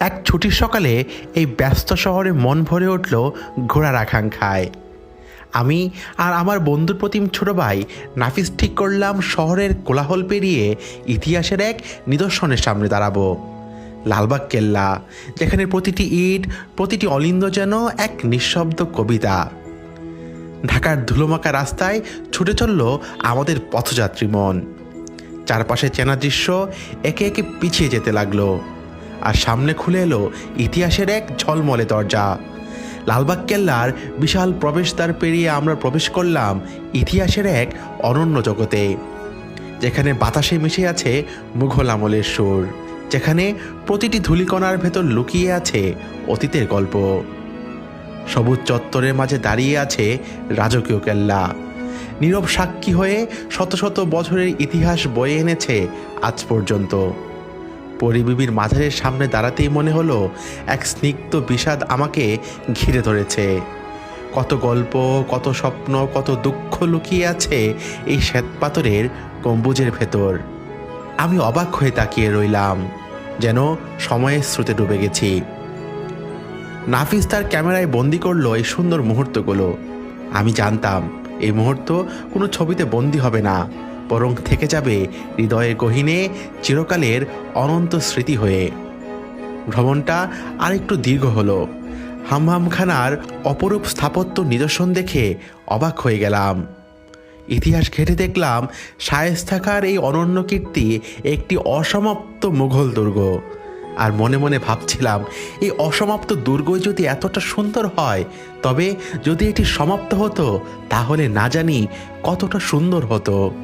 এক ছুটির সকালে এই ব্যস্ত শহরে মন ভরে উঠল ঘোড়ার আকাঙ্ক্ষায়। আমি আর আমার বন্ধুর প্রতিম ছোট ভাই নাফিস ঠিক করলাম শহরের কোলাহল পেরিয়ে ইতিহাসের এক নিদর্শনের সামনে দাঁড়াবো। লালবাগ কেল্লা, যেখানে প্রতিটি ইট, প্রতিটি অলিন্দ যেন এক নিঃশব্দ কবিতা। ঢাকার ধুলোমাকা রাস্তায় ছুটে চলল আমাদের পথযাত্রী মন। চারপাশে চেনা দৃশ্য একে একে পিছিয়ে যেতে লাগল। আর সামনে খুলে এলো ইতিহাসের এক ঝলমলে দরজা। লালবাগ কেল্লার বিশাল প্রবেশদ্বার পেরিয়ে আমরা প্রবেশ করলাম ইতিহাসের এক অনন্য জগতে, যেখানে বাতাসে মিশে আছে মুঘল আমলের সুর, যেখানে প্রতিটি ধূলিকণার ভেতর লুকিয়ে আছে অতীতের গল্প। সবুজ চত্বরের মাঝে দাঁড়িয়ে আছে রাজকীয় কেল্লা। নীরব সাক্ষী হয়ে শত শত বছরের ইতিহাস বয়ে এনেছে আজ পর্যন্ত। পরিবিবির মাঝারের সামনে দাঁড়াতেই মনে হলো এক স্নিগ্ধ বিষাদ আমাকে ঘিরে ধরেছে। কত গল্প, কত স্বপ্ন, কত দুঃখ লুকিয়ে আছে এই শ্বেতপাথরের গম্বুজের ভেতর। আমি অবাক হয়ে তাকিয়ে রইলাম, যেন সময়ের স্রোতে ডুবে গেছি। নাফিস তার ক্যামেরায় বন্দি করল এই সুন্দর মুহূর্তগুলো। আমি জানতাম, এই মুহূর্ত কোনো ছবিতে বন্দি হবে না। বরং থেকে যাবে হৃদয়ের গহীনে চিরকালের অনন্ত স্মৃতি হয়ে। ভ্রমণটা আরেকটু দীর্ঘ হলো। হামহামখানার অপরূপ স্থাপত্য নিদর্শন দেখে অবাক হয়ে গেলাম। ইতিহাস ঘেটে দেখলাম শায়েস্তাকার এই অনন্য কীর্তি একটি অসমাপ্ত মুঘল দুর্গ। আর মনে মনে ভাবছিলাম, এই অসমাপ্ত দুর্গই যদি এতটা সুন্দর হয়, তবে যদি এটি সমাপ্ত হতো, তাহলে না জানি কতটা সুন্দর হতো।